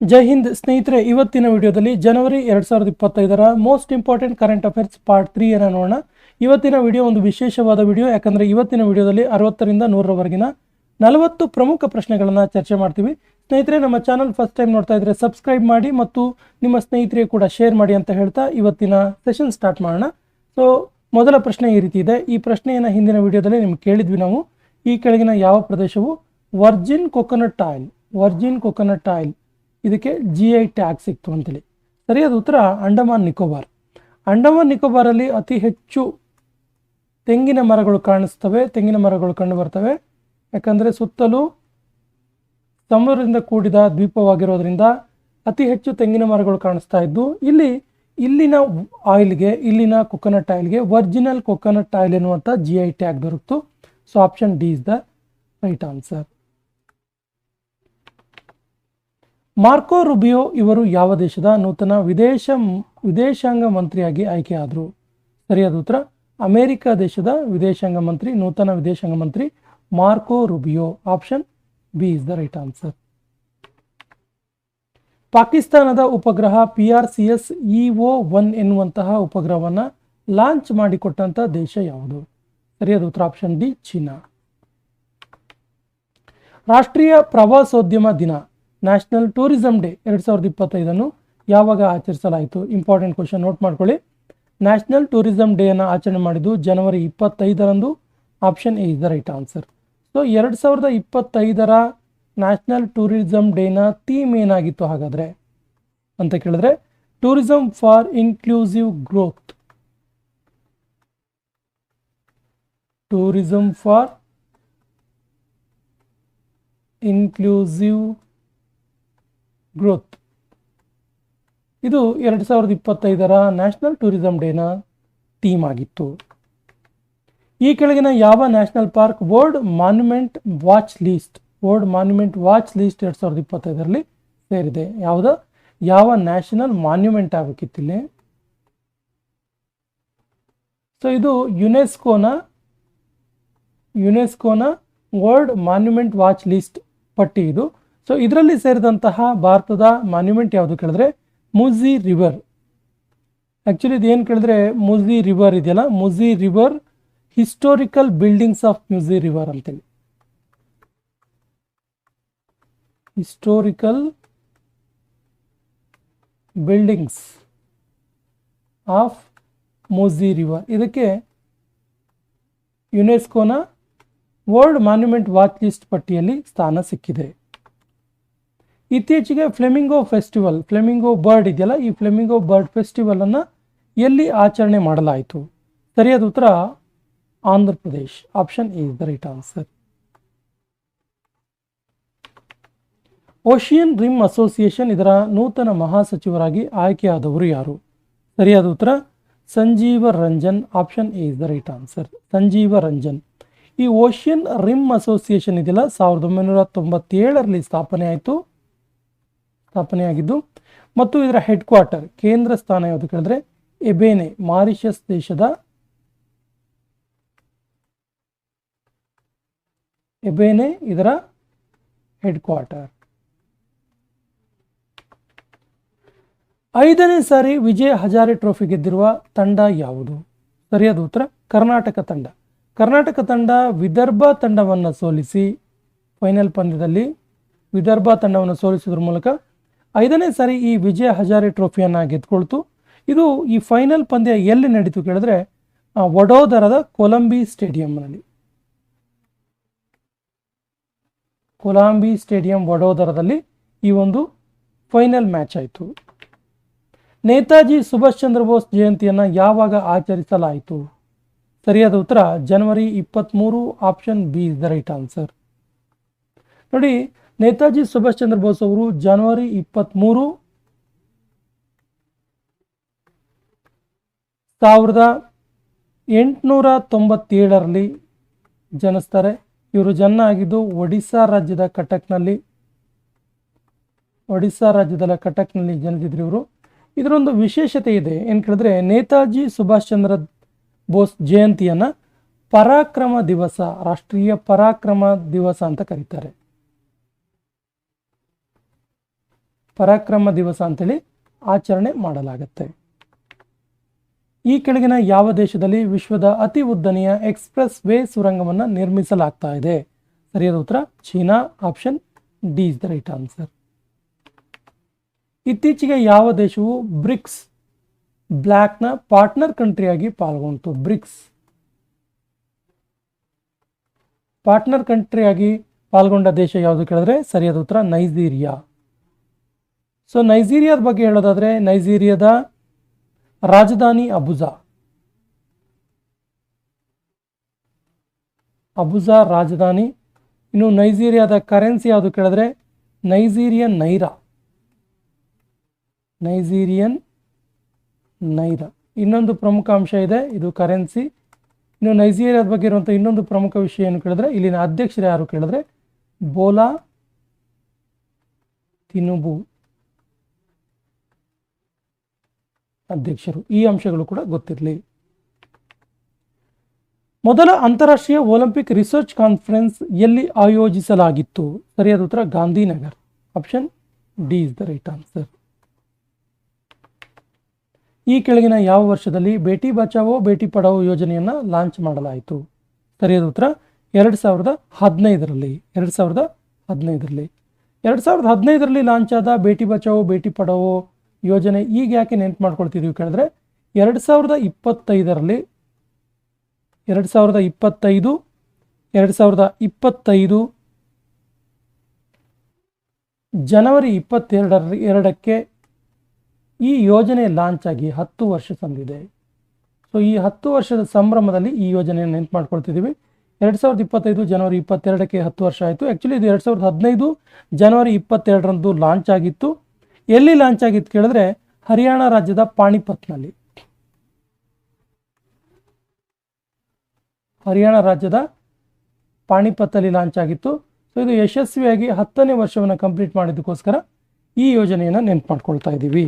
ಜೈ ಹಿಂದ್ ಸ್ನೇಹಿತರೆ, ಇವತ್ತಿನ ವಿಡಿಯೋದಲ್ಲಿ ಜನವರಿ ಎರಡು ಸಾವಿರದ ಇಪ್ಪತ್ತೈದರ most important current affairs part three ಅನ್ನು ನೋಡೋಣ. ಇವತ್ತಿನ ವಿಡಿಯೋ ಒಂದು ವಿಶೇಷವಾದ ವಿಡಿಯೋ, ಯಾಕಂದರೆ ಇವತ್ತಿನ ವಿಡಿಯೋದಲ್ಲಿ ಅರವತ್ತರಿಂದ ನೂರರವರೆಗಿನ ನಲವತ್ತು ಪ್ರಮುಖ ಪ್ರಶ್ನೆಗಳನ್ನು ಚರ್ಚೆ ಮಾಡ್ತೀವಿ. ಸ್ನೇಹಿತರೆ, ನಮ್ಮ ಚಾನಲ್ ಫಸ್ಟ್ ಟೈಮ್ ನೋಡ್ತಾ ಇದ್ರೆ ಸಬ್ಸ್ಕ್ರೈಬ್ ಮಾಡಿ ಮತ್ತು ನಿಮ್ಮ ಸ್ನೇಹಿತರಿಗೆ ಕೂಡ ಶೇರ್ ಮಾಡಿ ಅಂತ ಹೇಳ್ತಾ ಇವತ್ತಿನ ಸೆಷನ್ ಸ್ಟಾರ್ಟ್ ಮಾಡೋಣ. ಸೊ ಮೊದಲ ಪ್ರಶ್ನೆ ಈ ರೀತಿ ಇದೆ. ಈ ಪ್ರಶ್ನೆಯನ್ನು ಹಿಂದಿನ ವಿಡಿಯೋದಲ್ಲಿ ನಿಮ್ಗೆ ಕೇಳಿದ್ವಿ ನಾವು. ಈ ಕೆಳಗಿನ ಯಾವ ಪ್ರದೇಶವು? Virgin coconut oil virgin coconut oil ಇದಕ್ಕೆ ಜಿ ಐ ಟ್ಯಾಗ್ ಸಿಕ್ತು ಅಂತೇಳಿ. ಸರಿಯಾದ ಉತ್ತರ ಅಂಡಮಾನ್ ನಿಕೋಬಾರ್. ಅಂಡಮಾನ್ ನಿಕೋಬಾರಲ್ಲಿ ಅತಿ ಹೆಚ್ಚು ತೆಂಗಿನ ಮರಗಳು ಕಾಣಿಸ್ತವೆ, ತೆಂಗಿನ ಮರಗಳು ಕಂಡು ಬರ್ತವೆ. ಯಾಕಂದರೆ ಸುತ್ತಲೂ ಸಮುದ್ರದಿಂದ ಕೂಡಿದ ದ್ವೀಪವಾಗಿರೋದ್ರಿಂದ ಅತಿ ಹೆಚ್ಚು ತೆಂಗಿನ ಮರಗಳು ಕಾಣಿಸ್ತಾ ಇದ್ದು, ಇಲ್ಲಿ, ಇಲ್ಲಿನ ಆಯಿಲ್ಗೆ, ಇಲ್ಲಿನ ಕೊಕೊನಟ್ ಆಯಿಲ್ಗೆ ಒರಿಜಿನಲ್ ಕೊಕೊನಟ್ ಆಯಿಲ್ ಎನ್ನುವಂಥ ಜಿ ಐ ಟ್ಯಾಗ್ ದೊರಕಿತು. So option D is the right answer Marco Rubio ಇವರು ಯಾವ ದೇಶದ ನೂತನ ವಿದೇಶ, ವಿದೇಶಾಂಗ ಮಂತ್ರಿಯಾಗಿ ಆಯ್ಕೆಯಾದರು ಸರಿಯಾದ ಉತ್ತರ, ಅಮೆರಿಕ ದೇಶದ ವಿದೇಶಾಂಗ ಮಂತ್ರಿ, ನೂತನ ವಿದೇಶಾಂಗ ಮಂತ್ರಿ Marco Rubio. Option B is the right answer. ಪಾಕಿಸ್ತಾನದ ಉಪಗ್ರಹ P R C S E O one ಎನ್ನುವಂತಹ ಉಪಗ್ರಹವನ್ನು ಲಾಂಚ್ ಮಾಡಿಕೊಟ್ಟಂಥ ದೇಶ ಯಾವುದು? ಸರಿಯಾದ ಉತ್ತರ, ಆಪ್ಷನ್ ಡಿ, ಚೀನಾ. ರಾಷ್ಟ್ರೀಯ ಪ್ರವಾಸೋದ್ಯಮ ದಿನ. ನ್ಯಾಷನಲ್ ಟೂರಿಸಂ ಡೇ ಎರಡು ಸಾವಿರದ ಇಪ್ಪತ್ತೈದನ್ನು ಯಾವಾಗ ಆಚರಿಸಲಾಯಿತು? ಇಂಪಾರ್ಟೆಂಟ್ ಕ್ವಶನ್ ನೋಟ್ ಮಾಡ್ಕೊಳ್ಳಿ. ನ್ಯಾಷನಲ್ ಟೂರಿಸಂ ಡೇಯನ್ನು ಆಚರಣೆ ಮಾಡಿದ್ದು ಜನವರಿ ಇಪ್ಪತ್ತೈದರಂದು. Option A is the right answer so ಎರಡು ಸಾವಿರದ ಇಪ್ಪತ್ತೈದರ ನ್ಯಾಷನಲ್ ಟೂರಿಸಂ ಡೇನ ಥೀಮ್ ಏನಾಗಿತ್ತು ಹಾಗಾದರೆ? ಅಂತ ಕೇಳಿದ್ರೆ tourism for inclusive growth tourism for inclusive growth ಇದು ಎರಡು ಸಾವಿರದ ಇಪ್ಪತ್ತೈದರ ನ್ಯಾಷನಲ್ ಟೂರಿಸಂ ಡೇನ ಥೀಮ್ ಆಗಿತ್ತು. ಈ ಕೆಳಗಿನ ಯಾವ national park world monument watch list world monument watch list ಎರಡು ಸಾವಿರದ ಇಪ್ಪತ್ತೈದರಲ್ಲಿ ಸೇರಿದೆ. ಯಾವುದ? ಯಾವ ನ್ಯಾಷನಲ್ ಮಾನ್ಯುಮೆಂಟ್ ಆಗಬೇಕಿತ್ತಿಲ್ಲಿ ಸೊ ಇದು ಯುನೆಸ್ಕೋನ ಯುನೆಸ್ಕೋನ ವರ್ಲ್ಡ್ ಮಾನ್ಯುಮೆಂಟ್ ವಾಚ್ ಲಿಸ್ಟ್ ಪಟ್ಟಿ ಇದು. ಸೊ ಇದರಲ್ಲಿ ಸೇರಿದಂತಹ ಭಾರತದ ಮಾನ್ಯುಮೆಂಟ್ ಯಾವುದು ಕೇಳಿದ್ರೆ ಮುಜಿ ರಿವರ್ ಆ್ಯಕ್ಚುಲಿ ಇದೇನು ಕೇಳಿದ್ರೆ ಮುಜಿ ರಿವರ್ ಇದೆಯಲ್ಲ? Musi river historical buildings of Musi river ಅಂತೇಳಿ. Historical buildings of Musi river ಇದಕ್ಕೆ ಯುನೆಸ್ಕೋನ ವರ್ಲ್ಡ್ ಮಾನ್ಯುಮೆಂಟ್ ವಾಚ್ ಲಿಸ್ಟ್ ಪಟ್ಟಿಯಲ್ಲಿ ಸ್ಥಾನ ಸಿಕ್ಕಿದೆ. ಇತ್ತೀಚೆಗೆ ಫ್ಲೆಮಿಂಗೋ ಫೆಸ್ಟಿವಲ್ ಫ್ಲೆಮಿಂಗೋ ಬರ್ಡ್ ಇದೆಯಲ್ಲ, ಈ ಫ್ಲೆಮಿಂಗೋ ಬರ್ಡ್ ಫೆಸ್ಟಿವಲ್ ಅನ್ನು ಎಲ್ಲಿ ಆಚರಣೆ ಮಾಡಲಾಯಿತು? ಸರಿಯಾದ ಉತ್ತರ Andhra Pradesh. Option is the right answer ocean rim association ಇದರ ನೂತನ ಮಹಾಸಚಿವರಾಗಿ ಆಯ್ಕೆಯಾದವರು ಯಾರು? ಸರಿಯಾದ ಉತ್ತರ, Sanjeev Ranjan. Option is the right answer Sanjeev Ranjan. ಈ ಓಷಿಯನ್ ರಿಮ್ ಅಸೋಸಿಯೇಷನ್ ಇದೆಯಲ್ಲ, ಸಾವಿರದ ಒಂಬೈನೂರ ತೊಂಬತ್ತೇಳರಲ್ಲಿ ಸ್ಥಾಪನೆ ಆಯಿತು ಸ್ಥಾಪನೆಯಾಗಿದ್ದು, ಮತ್ತು ಇದರ ಹೆಡ್ ಕ್ವಾರ್ಟರ್ ಕೇಂದ್ರ ಸ್ಥಾನ ಯಾವುದು ಕೇಳಿದ್ರೆ, ಎಬೇನೆ, ಮಾರಿಷಸ್ ದೇಶದ ಎಬೇನೆ ಇದರ ಹೆಡ್ ಕ್ವಾರ್ಟರ್ ಐದನೇ ಸಾರಿ ವಿಜಯ್ ಹಜಾರೆ ಟ್ರೋಫಿ ಗೆದ್ದಿರುವ ತಂಡ ಯಾವುದು? ಸರಿಯಾದ ಉತ್ತರ, ಕರ್ನಾಟಕ ತಂಡ. ಕರ್ನಾಟಕ ತಂಡ ವಿದರ್ಭ ತಂಡವನ್ನು ಸೋಲಿಸಿ ಫೈನಲ್ ಪಂದ್ಯದಲ್ಲಿ ವಿದರ್ಭ ತಂಡವನ್ನು ಸೋಲಿಸುವುದರ ಮೂಲಕ ಐದನೇ ಸಾರಿ ಈ ವಿಜಯ ಹಜಾರಿ ಟ್ರೋಫಿಯನ್ನು ಗೆದ್ಕೊಳ್ತು. ಇದು ಈ ಫೈನಲ್ ಪಂದ್ಯ ಎಲ್ಲಿ ನಡೀತು ಕೇಳಿದ್ರೆ ವಡೋದರದ ಕೊಲಂಬಿ ಸ್ಟೇಡಿಯಂನಲ್ಲಿ. ಕೊಲಂಬಿ ಸ್ಟೇಡಿಯಂ ವಡೋದರದಲ್ಲಿ ಈ ಒಂದು ಫೈನಲ್ ಮ್ಯಾಚ್ ಆಯಿತು. ನೇತಾಜಿ ಸುಭಾಷ್ ಚಂದ್ರ ಬೋಸ್ ಜಯಂತಿಯನ್ನು ಯಾವಾಗ ಆಚರಿಸಲಾಯಿತು? ಸರಿಯಾದ ಉತ್ತರ, ಜನವರಿ ಇಪ್ಪತ್ತ್ಮೂರು option B is the right answer. ನೋಡಿ ನೇತಾಜಿ ಸುಭಾಷ್ ಚಂದ್ರ ಬೋಸ್ ಅವರು ಜನವರಿ ಇಪ್ಪತ್ತ್ಮೂರು ಸಾವಿರದ ಎಂಟುನೂರ ತೊಂಬತ್ತೇಳರಲ್ಲಿ ಜನಿಸ್ತಾರೆ. ಇವರು ಜನ್ಮ ಆಗಿದ್ದು ಒಡಿಸ್ಸಾ ರಾಜ್ಯದ ಕಟಕ್ನಲ್ಲಿ, ಒಡಿಸ್ಸಾ ರಾಜ್ಯದ ಕಟಕ್ನಲ್ಲಿ ಜನಿಸಿದ್ರು ಇವರು. ಇದರೊಂದು ವಿಶೇಷತೆ ಇದೆ, ಏನು ಕೇಳಿದ್ರೆ ನೇತಾಜಿ ಸುಭಾಷ್ ಚಂದ್ರ ಬೋಸ್ ಜಯಂತಿಯನ್ನು ಪರಾಕ್ರಮ ದಿವಸ, ರಾಷ್ಟ್ರೀಯ ಪರಾಕ್ರಮ ದಿವಸ ಅಂತ ಕರೀತಾರೆ. ಪರಾಕ್ರಮ ದಿವಸ ಅಂತೇಳಿ ಆಚರಣೆ ಮಾಡಲಾಗುತ್ತೆ. ಈ ಕೆಳಗಿನ ಯಾವ ದೇಶದಲ್ಲಿ ವಿಶ್ವದ ಅತಿ ಉದ್ದನೆಯ ಎಕ್ಸ್ಪ್ರೆಸ್ ವೇ ಸುರಂಗವನ್ನು ನಿರ್ಮಿಸಲಾಗ್ತಾ ಇದೆ? ಸರಿಯಾದ ಉತ್ತರ, China. Option D is the right answer. ಇತ್ತೀಚೆಗೆ ಯಾವ ದೇಶವು ಬ್ರಿಕ್ಸ್ ಬ್ಲ್ಯಾಕ್ನ ಪಾರ್ಟ್ನರ್ ಕಂಟ್ರಿಯಾಗಿ ಪಾಲ್ಗೊಂಡಿತು? ಬ್ರಿಕ್ಸ್ ಪಾರ್ಟ್ನರ್ ಕಂಟ್ರಿಯಾಗಿ ಪಾಲ್ಗೊಂಡ ದೇಶ ಯಾವುದು ಕೇಳಿದ್ರೆ ಸರಿಯಾದ ಉತ್ತರ, ನೈಜೀರಿಯಾ. ಸೊ ನೈಜೀರಿಯಾದ ಬಗ್ಗೆ ಹೇಳೋದಾದರೆ ನೈಜೀರಿಯಾದ ರಾಜಧಾನಿ ಅಬುಜಾ ಅಬುಜಾ ರಾಜಧಾನಿ. ಇನ್ನು ನೈಜೀರಿಯಾದ ಕರೆನ್ಸಿ ಯಾವುದು ಕೇಳಿದ್ರೆ? ನೈಜೀರಿಯನ್ ನೈರಾ ನೈಜೀರಿಯನ್ ನೈರಾ ಇನ್ನೊಂದು ಪ್ರಮುಖ ಅಂಶ ಇದೆ, ಇದು ಕರೆನ್ಸಿ ಇನ್ನು ನೈಜೀರಿಯಾದ ಬಗ್ಗೆ ಇರುವಂಥ ಇನ್ನೊಂದು ಪ್ರಮುಖ ವಿಷಯ ಏನು ಕೇಳಿದ್ರೆ, ಇಲ್ಲಿನ ಅಧ್ಯಕ್ಷರು ಯಾರು ಕೇಳಿದ್ರೆ? ಬೋಲಾ ತಿನುಬು ಅಧ್ಯಕ್ಷರು. ಈ ಅಂಶಗಳು ಕೂಡ ಗೊತ್ತಿರಲಿ. ಮೊದಲ ಅಂತಾರಾಷ್ಟ್ರೀಯ ಒಲಿಂಪಿಕ್ ರಿಸರ್ಚ್ ಕಾನ್ಫರೆನ್ಸ್ ಎಲ್ಲಿ ಆಯೋಜಿಸಲಾಗಿತ್ತು? ಸರಿಯಾದ ಉತ್ತರ Gandhinagar. Option D is the right answer. ಈ ಕೆಳಗಿನ ಯಾವ ವರ್ಷದಲ್ಲಿ ಬೇಟಿ ಬಚಾವೋ ಬೇಟಿ ಪಡಾವೋ ಯೋಜನೆಯನ್ನು ಲಾಂಚ್ ಮಾಡಲಾಯಿತು? ಸರಿಯಾದ ಉತ್ತರ ಎರಡು ಸಾವಿರದ ಹದಿನೈದರಲ್ಲಿ. ಎರಡು ಸಾವಿರದ ಹದಿನೈದರಲ್ಲಿ. ಎರಡು ಸಾವಿರದ ಹದಿನೈದರಲ್ಲಿ ಲಾಂಚ್ ಆದ ಬೇಟಿ ಬಚಾವೋ ಬೇಟಿ ಪಡಾವೋ ಯೋಜನೆ ಈಗ ಯಾಕೆ ನೆನ್ಪು ಮಾಡ್ಕೊಳ್ತಿದ್ದೀವಿ ಕೇಳಿದ್ರೆ ಎರಡು ಸಾವಿರದ ಇಪ್ಪತ್ತೈದರಲ್ಲಿ ಎರಡು ಸಾವಿರದ ಇಪ್ಪತ್ತೈದು, ಎರಡು ಸಾವಿರದ ಇಪ್ಪತ್ತೈದು ಜನವರಿ ಇಪ್ಪತ್ತೆರಡರ ಎರಡಕ್ಕೆ ಈ ಯೋಜನೆ ಲಾಂಚ್ ಆಗಿ ಹತ್ತು ವರ್ಷ ಸಂದಿದೆ ಸೊ ಈ ಹತ್ತು ವರ್ಷದ ಸಂಭ್ರಮದಲ್ಲಿ ಈ ಯೋಜನೆಯನ್ನು ನೆನ್ಪು ಮಾಡ್ಕೊಳ್ತಿದ್ದೀವಿ ಎರಡು ಸಾವಿರದ ಇಪ್ಪತ್ತೈದು ಜನವರಿ ಇಪ್ಪತ್ತೆರಡಕ್ಕೆ ಹತ್ತು ವರ್ಷ ಆಯಿತು. ಆ್ಯಕ್ಚುಲಿ ಇದು ಎರಡು ಸಾವಿರದ ಹದಿನೈದು ಜನವರಿ ಇಪ್ಪತ್ತೆರಡರಂದು ಲಾಂಚ್ ಆಗಿತ್ತು. ಎಲ್ಲಿ ಲಾಂಚ್ ಆಗಿತ್ತು ಕೇಳಿದ್ರೆ ಹರಿಯಾಣ ರಾಜ್ಯದ ಪಾಣಿಪತ್ನಲ್ಲಿ. ಹರಿಯಾಣ ರಾಜ್ಯದ ಪಾಣಿಪತ್ತಲ್ಲಿ ಲಾಂಚ್ ಆಗಿತ್ತು. ಸೊ ಇದು ಯಶಸ್ವಿಯಾಗಿ ಹತ್ತನೇ ವರ್ಷವನ್ನು ಕಂಪ್ಲೀಟ್ ಮಾಡಿದ್ದಕ್ಕೋಸ್ಕರ ಈ ಯೋಜನೆಯನ್ನು ನೆನ್ಪು ಮಾಡ್ಕೊಳ್ತಾ ಇದ್ದೀವಿ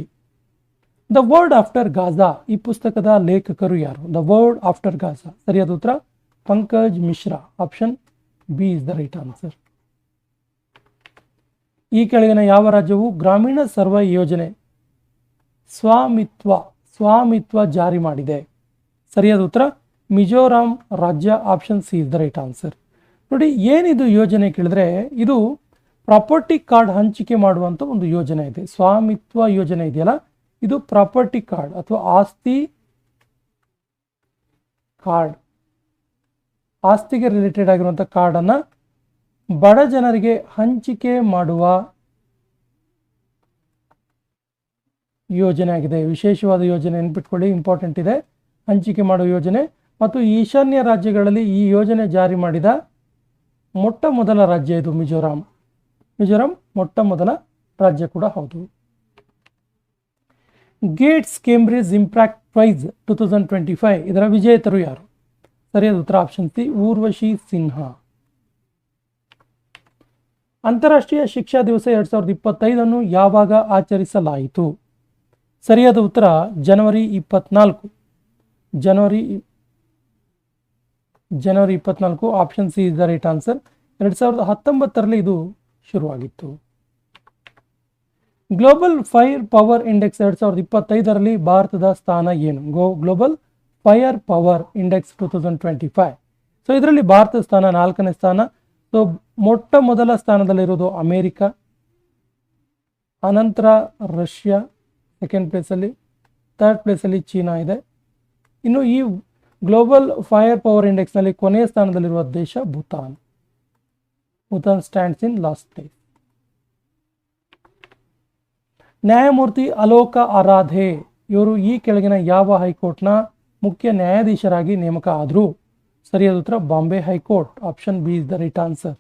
ದ ವರ್ಡ್ ಆಫ್ಟರ್ ಗಾಜಾ ಈ ಪುಸ್ತಕದ ಲೇಖಕರು ಯಾರು? ದ ವರ್ಡ್ ಆಫ್ಟರ್ ಗಾಜಾ ಸರಿಯಾದ ಉತ್ತರ? Pankaj Mishra. Option B is the right answer ಈ ಕೆಳಗಿನ ಯಾವ ರಾಜ್ಯವು ಗ್ರಾಮೀಣ ಸರ್ವ ಯೋಜನೆ ಸ್ವಾಮಿತ್ವ ಸ್ವಾಮಿತ್ವ ಜಾರಿ ಮಾಡಿದೆ? ಸರಿಯಾದ ಉತ್ತರ, ಮಿಜೋರಾಂ ರಾಜ್ಯ option C is the right answer. ನೋಡಿ, ಏನಿದು ಯೋಜನೆ ಕೇಳಿದ್ರೆ, ಇದು ಪ್ರಾಪರ್ಟಿ ಕಾರ್ಡ್ ಹಂಚಿಕೆ ಮಾಡುವಂಥ ಒಂದು ಯೋಜನೆ ಇದೆ. ಸ್ವಾಮಿತ್ವ ಯೋಜನೆ ಇದೆಯಲ್ಲ, ಇದು ಪ್ರಾಪರ್ಟಿ ಕಾರ್ಡ್ ಅಥವಾ ಆಸ್ತಿ ಕಾರ್ಡ್, ಆಸ್ತಿಗೆ ರಿಲೇಟೆಡ್ ಆಗಿರುವಂಥ ಕಾರ್ಡನ್ನು ಬಡ ಜನರಿಗೆ ಹಂಚಿಕೆ ಮಾಡುವ ಯೋಜನೆ ಆಗಿದೆ. ವಿಶೇಷವಾದ ಯೋಜನೆ ನೆನ್ಪಿಟ್ಕೊಳ್ಳಿ ಇಂಪಾರ್ಟೆಂಟ್ ಇದೆ. ಹಂಚಿಕೆ ಮಾಡುವ ಯೋಜನೆ ಮತ್ತು ಈಶಾನ್ಯ ರಾಜ್ಯಗಳಲ್ಲಿ ಈ ಯೋಜನೆ ಜಾರಿ ಮಾಡಿದ ಮೊಟ್ಟ ಮೊದಲ ರಾಜ್ಯ ಇದು, ಮಿಜೋರಾಂ. ಮಿಜೋರಾಂ ಮೊಟ್ಟ ಮೊದಲ ರಾಜ್ಯ ಕೂಡ ಹೌದು. Gates Cambridge impact prize two thousand twenty five ಇದರ ವಿಜೇತರು ಯಾರು? ಸರಿಯಾದ ಉತ್ತರ ಆಪ್ಷನ್ ಸಿ, ಊರ್ವಶಿ ಸಿನ್ಹಾ. ಅಂತಾರಾಷ್ಟ್ರೀಯ ಶಿಕ್ಷಾ ದಿವಸ ಎರಡು ಸಾವಿರದ ಇಪ್ಪತ್ತೈದನ್ನು ಯಾವಾಗ ಆಚರಿಸಲಾಯಿತು? ಸರಿಯಾದ ಉತ್ತರ ಜನವರಿ ಇಪ್ಪತ್ನಾಲ್ಕು. ಜನವರಿ ಜನವರಿ ಇಪ್ಪತ್ನಾಲ್ಕು option C is the right answer ಎರಡು ಸಾವಿರದ ಹತ್ತೊಂಬತ್ತರಲ್ಲಿ ಇದು ಶುರುವಾಗಿತ್ತು. ಗ್ಲೋಬಲ್ ಫೈರ್ ಪವರ್ ಇಂಡೆಕ್ಸ್ ಎರಡು ಸಾವಿರದ ಇಪ್ಪತ್ತೈದರಲ್ಲಿ ಭಾರತದ ಸ್ಥಾನ ಏನು? Go global fire power index two thousand twenty five so ಇದರಲ್ಲಿ ಭಾರತದ ಸ್ಥಾನ ನಾಲ್ಕನೇ ಸ್ಥಾನ. ಸೊ ಮೊಟ್ಟ ಮೊದಲ ಸ್ಥಾನದಲ್ಲಿರೋದು ಅಮೇರಿಕ, ಅನಂತರ ರಷ್ಯಾ ಸೆಕೆಂಡ್ ಪ್ಲೇಸಲ್ಲಿ ಥರ್ಡ್ ಪ್ಲೇಸಲ್ಲಿ ಚೀನಾ ಇದೆ. ಇನ್ನು ಈ ಗ್ಲೋಬಲ್ ಫೈರ್ ಪವರ್ ಇಂಡೆಕ್ಸ್ನಲ್ಲಿ ಕೊನೆಯ ಸ್ಥಾನದಲ್ಲಿರುವ ದೇಶ Bhutan. Bhutan stands in last place ನ್ಯಾಯಮೂರ್ತಿ ಅಲೋಕ ಆರಾಧೆ, ಇವರು ಈ ಕೆಳಗಿನ ಯಾವ ಹೈಕೋರ್ಟ್ನ ಮುಖ್ಯ ನ್ಯಾಯಾಧೀಶರಾಗಿ ನೇಮಕ ಆದರು? ಸರಿಯಾದ ಉತ್ತರ Bombay high court. Option B is the right answer.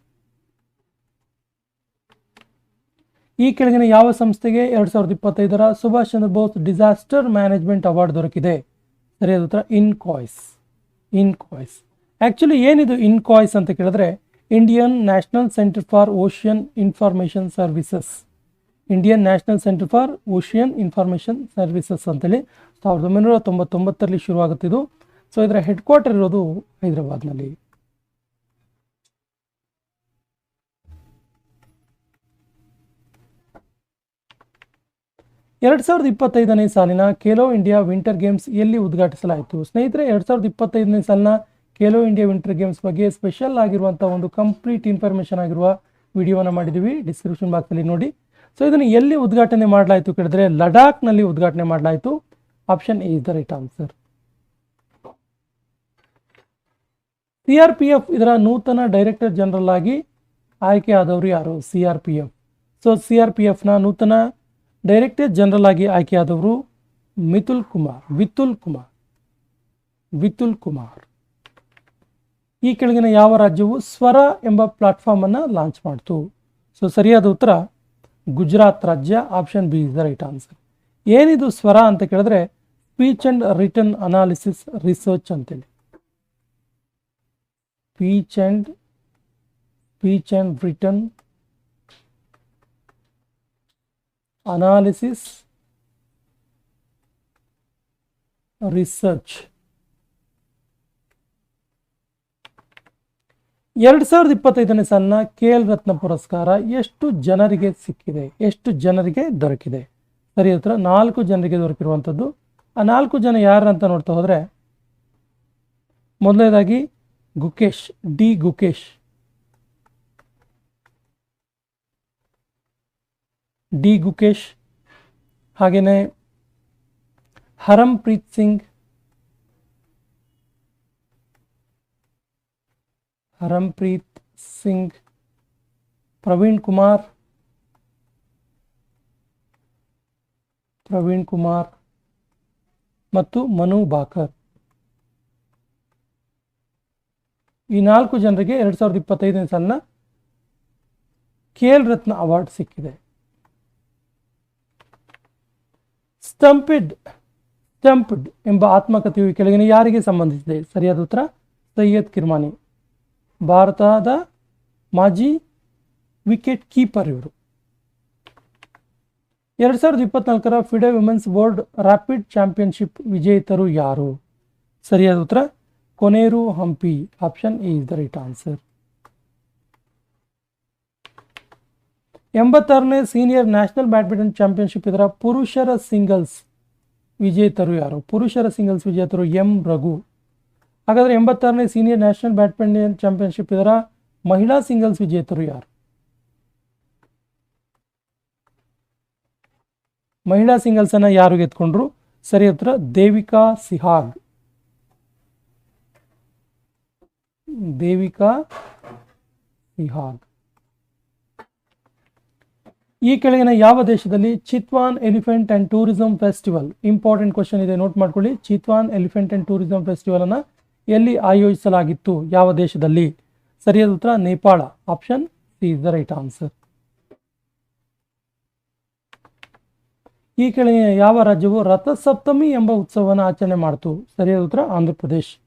ಈ ಕೆಳಗಿನ ಯಾವ ಸಂಸ್ಥೆಗೆ ಎರಡ್ ಸಾವಿರದ ಇಪ್ಪತ್ತೈದರ Subhash Chandra Bose disaster management award ದೊರಕಿದೆ? ಸರಿಯಾದ ಉತ್ತರ ಇನ್ಕಾಯ್ಸ್. ಇನ್ಕಾಯ್ಸ್. ಆ್ಯಕ್ಚುಲಿ ಏನಿದು ಇನ್ಕಾಯ್ಸ್ ಅಂತ ಕೇಳಿದ್ರೆ, Indian national centre for ocean information services. Indian national centre for ocean information services ಅಂತೇಳಿ ಸಾವಿರದ ಒಂಬೈನೂರ ತೊಂಬತ್ತೊಂಬತ್ತರಲ್ಲಿ ಶುರುವಾಗುತ್ತಿದ್ದು ಸೊ ಇದರ ಹೆಡ್ ಕ್ವಾರ್ಟರ್ ಇರೋದು ಹೈದರಾಬಾದ್ನಲ್ಲಿ. ಎರಡು ಸಾವಿರದ ಇಪ್ಪತ್ತೈದನೇ ಸಾಲಿನ ಖೇಲೋ ಇಂಡಿಯಾ ವಿಂಟರ್ ಗೇಮ್ಸ್ ಎಲ್ಲಿ ಉದ್ಘಾಟಿಸಲಾಯಿತು? ಸ್ನೇಹಿತರೆ, ಎರಡು ಸಾವಿರದ ಇಪ್ಪತ್ತೈದನೇ ಸಾಲಿನ ಖೇಲೋ ಇಂಡಿಯಾ ವಿಂಟರ್ ಗೇಮ್ಸ್ ಬಗ್ಗೆ ಸ್ಪೆಷಲ್ ಆಗಿರುವಂಥ ಒಂದು ಕಂಪ್ಲೀಟ್ ಇನ್ಫಾರ್ಮೇಷನ್ ಆಗಿರುವ ವಿಡಿಯೋನ ಮಾಡಿದ್ದೀವಿ ಡಿಸ್ಕ್ರಿಪ್ಷನ್ ಬಾಕ್ಸಲ್ಲಿ ನೋಡಿ. ಸೊ ಇದನ್ನು ಎಲ್ಲಿ ಉದ್ಘಾಟನೆ ಮಾಡಲಾಯಿತು ಕೇಳಿದ್ರೆ, ಲಡಾಖ್ನಲ್ಲಿ ಉದ್ಘಾಟನೆ ಮಾಡಲಾಯಿತು. Option A is the right answer C R P F ಇದರ ನೂತನ ಡೈರೆಕ್ಟರ್ ಜನರಲ್ ಆಗಿ ಆಯ್ಕೆ ಆದವರು ಯಾರು? C R P F. So C R P ಎಫ್ನ ನೂತನ ಡೈರೆಕ್ಟರ್ ಜನರಲ್ ಆಗಿ ಆಯ್ಕೆಯಾದವರು ಮಿಥುಲ್ ಕುಮಾರ್, ವಿತುಲ್ ಕುಮಾರ್ ವಿತುಲ್ ಕುಮಾರ್. ಈ ಕೆಳಗಿನ ಯಾವ ರಾಜ್ಯವು ಸ್ವರ ಎಂಬ ಪ್ಲಾಟ್ಫಾರ್ಮ್ ಅನ್ನು ಲಾಂಚ್ ಮಾಡ್ತು? ಸೊ ಸರಿಯಾದ ಉತ್ತರ ಗುಜರಾತ್ ರಾಜ್ಯ option B is the right answer ಏನಿದು ಸ್ವರ ಅಂತ ಕೇಳಿದ್ರೆ speech and return analysis research ಅಂತೇಳಿ. Speech and, peach and Britain. Analysis. Research ಎರಡು ಸಾವಿರದ ಇಪ್ಪತ್ತೈದನೇ ಸಾಲಿನ ಕೆ ಎಲ್ ರತ್ನ ಪುರಸ್ಕಾರ ಎಷ್ಟು ಜನರಿಗೆ ಸಿಕ್ಕಿದೆ? ಎಷ್ಟು ಜನರಿಗೆ ದೊರಕಿದೆ? ಸರಿ, ಹತ್ರ ನಾಲ್ಕು ಜನರಿಗೆ ದೊರಕಿರುವಂಥದ್ದು ಆ ನಾಲ್ಕು ಜನ ಯಾರು ಅಂತ ನೋಡ್ತಾ ಹೋದರೆ, ಮೊದಲನೇದಾಗಿ ಗುಕೇಶ್ ಡಿ ಗುಕೇಶ್ ಡಿ ಗುಕೇಶ್ ಹಾಗೆಯೇ ಹರಂಪ್ರೀತ್ ಸಿಂಗ್ ಹರಂಪ್ರೀತ್ ಸಿಂಗ್ ಪ್ರವೀಣ್ ಕುಮಾರ್ ಪ್ರವೀಣ್ ಕುಮಾರ್ ಮತ್ತು ಮನು ಬಾಕರ್ ಈ ನಾಲ್ಕು ಜನರಿಗೆ ಎರಡು ಸಾವಿರದ ಇಪ್ಪತ್ತೈದನೇ ಸಾಲಿನ ಖೇಲ್ ರತ್ನ ಅವಾರ್ಡ್ ಸಿಕ್ಕಿದೆ. ಸ್ಟಂಪಿಡ್ ಸ್ಟಂಪ್ಡ್ ಎಂಬ ಆತ್ಮಕಥೆಯು ಕೆಳಗಿನ ಯಾರಿಗೆ ಸಂಬಂಧಿಸಿದೆ? ಸರಿಯಾದ ಉತ್ತರ, ಸೈಯದ್ ಕಿರ್ಮಾನಿ. ಭಾರತದ ಮಾಜಿ ವಿಕೆಟ್ ಕೀಪರ್ ಇವರು. ಎರಡು ಸಾವಿರದ ಇಪ್ಪತ್ನಾಲ್ಕರ FIDE women's world rapid championship ವಿಜೇತರು ಯಾರು? ಸರಿಯಾದ ಉತ್ತರ Koneru Humpy. Option is the right answer ಎಂಬತ್ತಾರನೇ senior national badminton championship ಇದರ ಪುರುಷರ ಸಿಂಗಲ್ಸ್ ವಿಜೇತರು ಯಾರು? ಪುರುಷರ ಸಿಂಗಲ್ಸ್ ವಿಜೇತರು ಎಂ ರಘು. ಹಾಗಾದರೆ ಎಂಬತ್ತಾರನೇ ಸೀನಿಯರ್ ನ್ಯಾಷನಲ್ ಬ್ಯಾಡ್ಮಿಂಟನ್ ಚಾಂಪಿಯನ್ಶಿಪ್ ಇದರ ಮಹಿಳಾ ಸಿಂಗಲ್ಸ್ ವಿಜೇತರು ಯಾರು? ಮಹಿಳಾ ಸಿಂಗಲ್ಸನ್ನು ಯಾರು ಗೆದ್ಕೊಂಡ್ರು? ಸರಿ, ಉತ್ತರ ದೇವಿಕಾ ಸಿಹಾಗ್. ದೇವಿಕಾ ಸಿಹಾಗ್ ಈ ಕೆಳಗಿನ ಯಾವ ದೇಶದಲ್ಲಿ Chitwan elephant and tourism festival, important question ಇದೆ, ನೋಟ್ ಮಾಡ್ಕೊಳ್ಳಿ. Chitwan elephant and tourism festival ಅನ್ನು ಎಲ್ಲಿ ಆಯೋಜಿಸಲಾಗಿತ್ತು? ಯಾವ ದೇಶದಲ್ಲಿ? ಸರಿಯಾದ ಉತ್ತರ, Nepal. Option C is the right answer. ಈ ಕೆಳಗಿನ ಯಾವ ರಾಜ್ಯವು ರಥಸಪ್ತಮಿ ಎಂಬ ಉತ್ಸವವನ್ನು ಆಚರಣೆ ಮಾಡಿತು? ಸರಿಯಾದ ಉತ್ತರ, ಆಂಧ್ರ ಪ್ರದೇಶ್.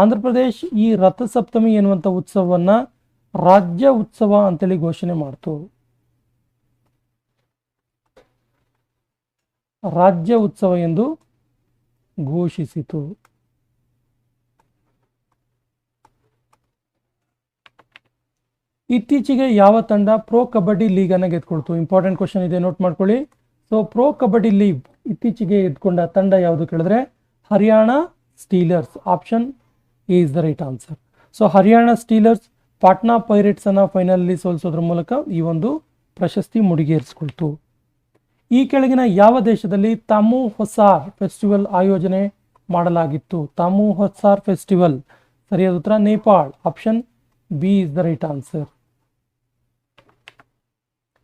ಆಂಧ್ರ ಪ್ರದೇಶ್ ಈ ರಥಸಪ್ತಮಿ ಎನ್ನುವಂಥ ಉತ್ಸವವನ್ನ ರಾಜ್ಯ ಉತ್ಸವ ಅಂತೇಳಿ ಘೋಷಣೆ ಮಾಡ್ತು. ರಾಜ್ಯ ಉತ್ಸವ ಎಂದು ಘೋಷಿಸಿತು. ಇತ್ತೀಚೆಗೆ ಯಾವ ತಂಡ ಪ್ರೊ ಕಬಡ್ಡಿ ಲೀಗ್ ಅನ್ನ ಗೆದ್ಕೊಳ್ತು? ಇಂಪಾರ್ಟೆಂಟ್ ಕ್ವಶನ್ ಇದೆ ನೋಟ್ ಮಾಡ್ಕೊಳ್ಳಿ. ಸೊ ಪ್ರೊ ಕಬಡ್ಡಿ ಲೀಗ್ ಇತ್ತೀಚೆಗೆ ಎದ್ಕೊಂಡ ತಂಡ ಯಾವುದು ಕೇಳಿದ್ರೆ? Haryana Steelers option is the right answer so Haryana Steelers Patna Pirates ಅನ್ನ ಫೈನಲ್ ಸೋಲಿಸೋದ್ರ ಮೂಲಕ ಈ ಒಂದು ಪ್ರಶಸ್ತಿ ಮುಡಿಗೇರಿಸಿಕೊಳ್ತು. ಈ ಕೆಳಗಿನ ಯಾವ ದೇಶದಲ್ಲಿ ತಾಮು ಹೊಸಾರ್ ಫೆಸ್ಟಿವಲ್ ಆಯೋಜನೆ ಮಾಡಲಾಗಿತ್ತು? ತಾಮು ಹೊಸಾರ್ ಫೆಸ್ಟಿವಲ್ ಸರಿಯಾದ ಉತ್ತರ, Nepal. Option B is the right answer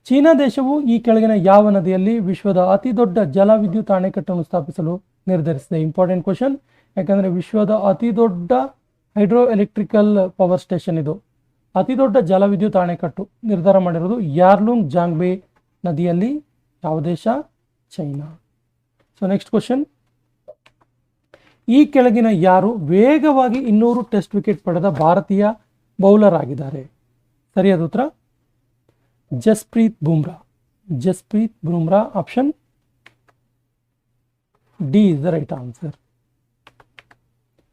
China ದೇಶವು ಈ ಕೆಳಗಿನ ಯಾವ ನದಿಯಲ್ಲಿ ವಿಶ್ವದ ಅತಿ ದೊಡ್ಡ ಜಲವಿದ್ಯುತ್ ಅಣೆಕಟ್ಟನ್ನು ಸ್ಥಾಪಿಸಲು ನಿರ್ಧರಿಸಿದೆ. ಇಂಪಾರ್ಟೆಂಟ್ ಕ್ವಶನ್ ಯಾಕಂದ್ರೆ ವಿಶ್ವದ ಅತಿ ದೊಡ್ಡ ಹೈಡ್ರೋ ಎಲೆಕ್ಟ್ರಿಕಲ್ ಪವರ್ ಸ್ಟೇಷನ್ ಇದು. ಅತಿ ದೊಡ್ಡ ಜಲವಿದ್ಯುತ್ ಅಣೆಕಟ್ಟು ನಿರ್ಧಾರ ಮಾಡಿರೋದು ಯಾರ್ಲುಂಗ್ ಜಾಂಗ್ಬೆ ನದಿಯಲ್ಲಿ, ಯಾವ ದೇಶ? ಚೈನಾ. ಸೊ ನೆಕ್ಸ್ಟ್ ಕ್ವಶನ್ ಈ ಕೆಳಗಿನ ಯಾರು ವೇಗವಾಗಿ ಇನ್ನೂರು ಟೆಸ್ಟ್ ವಿಕೆಟ್ ಪಡೆದ ಭಾರತೀಯ ಬೌಲರ್ ಆಗಿದ್ದಾರೆ ಸರಿಯಾದ ಉತ್ತರ? Jasprit Bumrah. Jasprit Bumrah option D is the right answer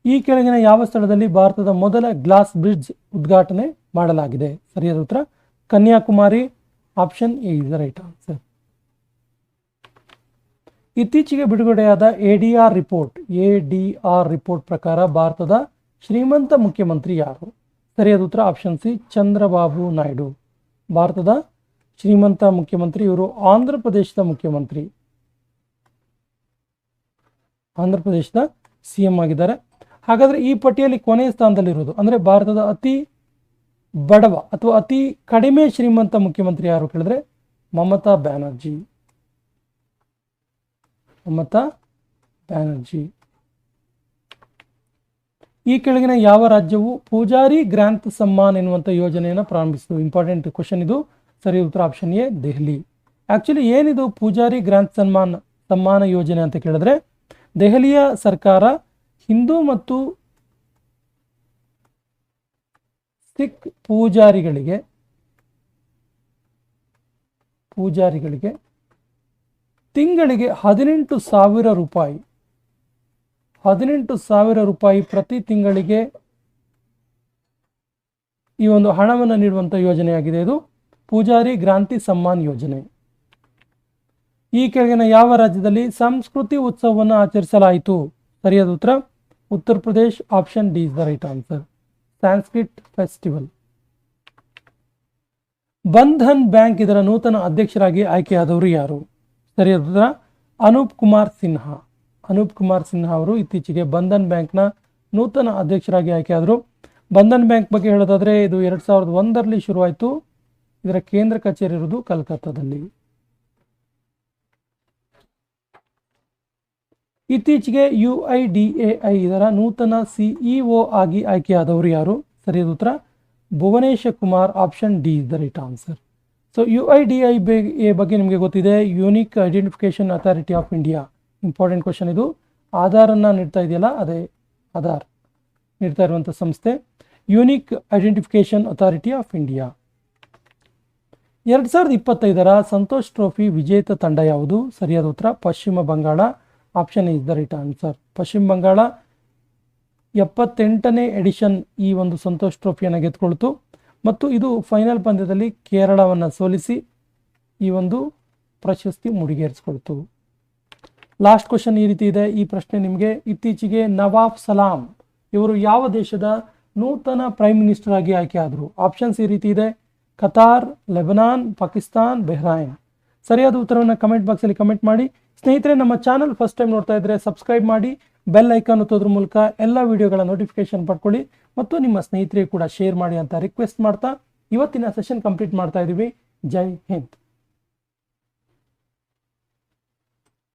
ಈ ಕೆಳಗಿನ ಯಾವ ಸ್ಥಳದಲ್ಲಿ ಭಾರತದ ಮೊದಲ ಗ್ಲಾಸ್ ಬ್ರಿಡ್ಜ್ ಉದ್ಘಾಟನೆ ಮಾಡಲಾಗಿದೆ? ಸರಿಯಾದ ಉತ್ತರ, Kanyakumari, option A is right answer. ಇತ್ತೀಚೆಗೆ ಬಿಡುಗಡೆಯಾದ A D R report, A D R report ಪ್ರಕಾರ ಭಾರತದ ಶ್ರೀಮಂತ ಮುಖ್ಯಮಂತ್ರಿ ಯಾರು? ಸರಿಯಾದ ಉತ್ತರ, ಆಪ್ಷನ್ ಸಿ, ಚಂದ್ರಬಾಬು ನಾಯ್ಡು. ಭಾರತದ ಶ್ರೀಮಂತ ಮುಖ್ಯಮಂತ್ರಿ ಇವರು ಆಂಧ್ರ ಪ್ರದೇಶದ ಮುಖ್ಯಮಂತ್ರಿ. ಆಂಧ್ರ ಪ್ರದೇಶದ ಸಿ ಎಂ ಆಗಿದ್ದಾರೆ. ಹಾಗಾದ್ರೆ ಈ ಪಟ್ಟಿಯಲ್ಲಿ ಕೊನೆಯ ಸ್ಥಾನದಲ್ಲಿರೋದು ಅಂದರೆ ಭಾರತದ ಅತಿ ಬಡವ ಅಥವಾ ಅತಿ ಕಡಿಮೆ ಶ್ರೀಮಂತ ಮುಖ್ಯಮಂತ್ರಿ ಯಾರು ಕೇಳಿದ್ರೆ? ಮಮತಾ ಬ್ಯಾನರ್ಜಿ. ಮಮತಾ ಬ್ಯಾನರ್ಜಿ. ಈ ಕೆಳಗಿನ ಯಾವ ರಾಜ್ಯವು ಪೂಜಾರಿ ಗ್ರಾಂತ್ ಸಮ್ಮಾನ್ ಎನ್ನುವಂಥ ಯೋಜನೆಯನ್ನು ಪ್ರಾರಂಭಿಸಿತು? ಇಂಪಾರ್ಟೆಂಟ್ ಕ್ವಶನ್ ಇದು. ಸರಿ, ಉತ್ತರ ಆಪ್ಷನ್ ಎ, ದೆಹಲಿ. ಆ್ಯಕ್ಚುಲಿ ಏನಿದು ಪೂಜಾರಿ ಗ್ರಾಂತ್ ಸನ್ಮಾನ್ ಸಮ್ಮಾನ ಯೋಜನೆ ಅಂತ ಕೇಳಿದ್ರೆ, ದೆಹಲಿಯ ಸರ್ಕಾರ ಹಿಂದೂ ಮತ್ತು ಸಿಖ್ ಪೂಜಾರಿಗಳಿಗೆ ಪೂಜಾರಿಗಳಿಗೆ ತಿಂಗಳಿಗೆ ಹದಿನೆಂಟು ಸಾವಿರ ರೂಪಾಯಿ, ಹದಿನೆಂಟು ಸಾವಿರ ರೂಪಾಯಿ ಪ್ರತಿ ತಿಂಗಳಿಗೆ ಈ ಒಂದು ಹಣವನ್ನು ನೀಡುವಂಥ ಯೋಜನೆಯಾಗಿದೆ. ಇದು ಪೂಜಾರಿ ಗ್ರಾಂತಿ ಸಮ್ಮಾನ್ ಯೋಜನೆ. ಈ ಕೆಳಗಿನ ಯಾವ ರಾಜ್ಯದಲ್ಲಿ ಸಂಸ್ಕೃತಿ ಉತ್ಸವವನ್ನು ಆಚರಿಸಲಾಯಿತು? ಸರಿಯಾದ ಉತ್ತರ Uttar Pradesh option D is the right answer Sanskrit festival Bandhan bank ಇದರ ನೂತನ ಅಧ್ಯಕ್ಷರಾಗಿ ಆಯ್ಕೆಯಾದವರು ಯಾರು? ಉತ್ತರ ಅನೂಪ್ ಕುಮಾರ್ ಸಿನ್ಹಾ ಅನೂಪ್ ಕುಮಾರ್ ಸಿನ್ಹಾ ಅವರು ಇತ್ತೀಚೆಗೆ ಬಂಧನ್ ಬ್ಯಾಂಕ್ನ ನೂತನ ಅಧ್ಯಕ್ಷರಾಗಿ ಆಯ್ಕೆಯಾದರು. ಬಂಧನ್ ಬ್ಯಾಂಕ್ ಬಗ್ಗೆ ಹೇಳೋದಾದ್ರೆ ಇದು ಎರಡು ಸಾವಿರದ ಒಂದರಲ್ಲಿ ಶುರುವಾಯಿತು. ಇದರ ಕೇಂದ್ರ ಕಚೇರಿ ಇರುವುದು ಕಲ್ಕತ್ತಾದಲ್ಲಿ. ಇತ್ತೀಚೆಗೆ U I D A I ಇದರ ನೂತನ ಸಿಇಒ ಆಗಿ ಆಯ್ಕೆಯಾದವರು ಯಾರು? ಸರಿಯಾದ ಉತ್ತರ, Bhuvnesh Kumar option D is the right answer so U I D I A ಬಗ್ಗೆ ನಿಮಗೆ ಗೊತ್ತಿದೆ unique identification authority of India important question ಇದು. ಆಧಾರನ್ನು ನೀಡ್ತಾ ಇದೆಯಲ್ಲ, ಅದೇ ಆಧಾರ್ ನೀಡ್ತಾ ಇರುವಂಥ ಸಂಸ್ಥೆ. Unique identification authority of India ಎರಡು ಸಾವಿರದ ಇಪ್ಪತ್ತೈದರ ಸಂತೋಷ್ ಟ್ರೋಫಿ ವಿಜೇತ ತಂಡ ಯಾವುದು? ಸರಿಯಾದ ಉತ್ತರ, Paschim Bangal. Option is the right answer Paschim Bangal ಎಪ್ಪತ್ತೆಂಟನೇ edition ಈ ಒಂದು ಸಂತೋಷ್ ಟ್ರೋಫಿಯನ್ನು ಗೆದ್ದುಕೊಳ್ತು ಮತ್ತು ಇದು ಫೈನಲ್ ಪಂದ್ಯದಲ್ಲಿ ಕೇರಳವನ್ನು ಸೋಲಿಸಿ ಈ ಒಂದು ಪ್ರಶಸ್ತಿ ಮುಡಿಗೇರಿಸ್ಕೊಳ್ತು. ಲಾಸ್ಟ್ ಕ್ವಶನ್ ಈ ರೀತಿ ಇದೆ. ಈ ಪ್ರಶ್ನೆ ನಿಮಗೆ. ಇತ್ತೀಚೆಗೆ ನವಾಬ್ ಸಲಾಂ ಇವರು ಯಾವ ದೇಶದ ನೂತನ ಪ್ರೈಮ್ ಮಿನಿಸ್ಟರ್ ಆಗಿ ಆಯ್ಕೆ ಆದರು? ಆಪ್ಷನ್ಸ್ ಈ ರೀತಿ ಇದೆ. ಕತಾರ್ ಲೆಬನಾನ್ ಪಾಕಿಸ್ತಾನ್ ಬೆಹ್ರಾಯಿನ್ ಸರಿಯಾದ ಉತ್ತರವನ್ನು ಕಮೆಂಟ್ ಬಾಕ್ಸಲ್ಲಿ ಕಮೆಂಟ್ ಮಾಡಿ. ಸ್ನೇಹಿತರೆ, ನಮ್ಮ ಚಾನಲ್ ಫಸ್ಟ್ ಟೈಮ್ ನೋಡ್ತಾ ಇದ್ರೆ ಸಬ್ಸ್ಕ್ರೈಬ್ ಮಾಡಿ ಬೆಲ್ ಐಕಾನ್ ಒತ್ತೋದ್ರ ಮೂಲಕ ಎಲ್ಲ ವಿಡಿಯೋಗಳ ನೋಟಿಫಿಕೇಶನ್ ಪಡ್ಕೊಳ್ಳಿ ಮತ್ತು ನಿಮ್ಮ ಸ್ನೇಹಿತರಿಗೆ ಕೂಡ ಶೇರ್ ಮಾಡಿ ಅಂತ ರಿಕ್ವೆಸ್ಟ್ ಮಾಡ್ತಾ ಇವತ್ತಿನ ಸೆಷನ್ ಕಂಪ್ಲೀಟ್ ಮಾಡ್ತಾ ಇದ್ದೀವಿ ಜೈ ಹಿಂದ್.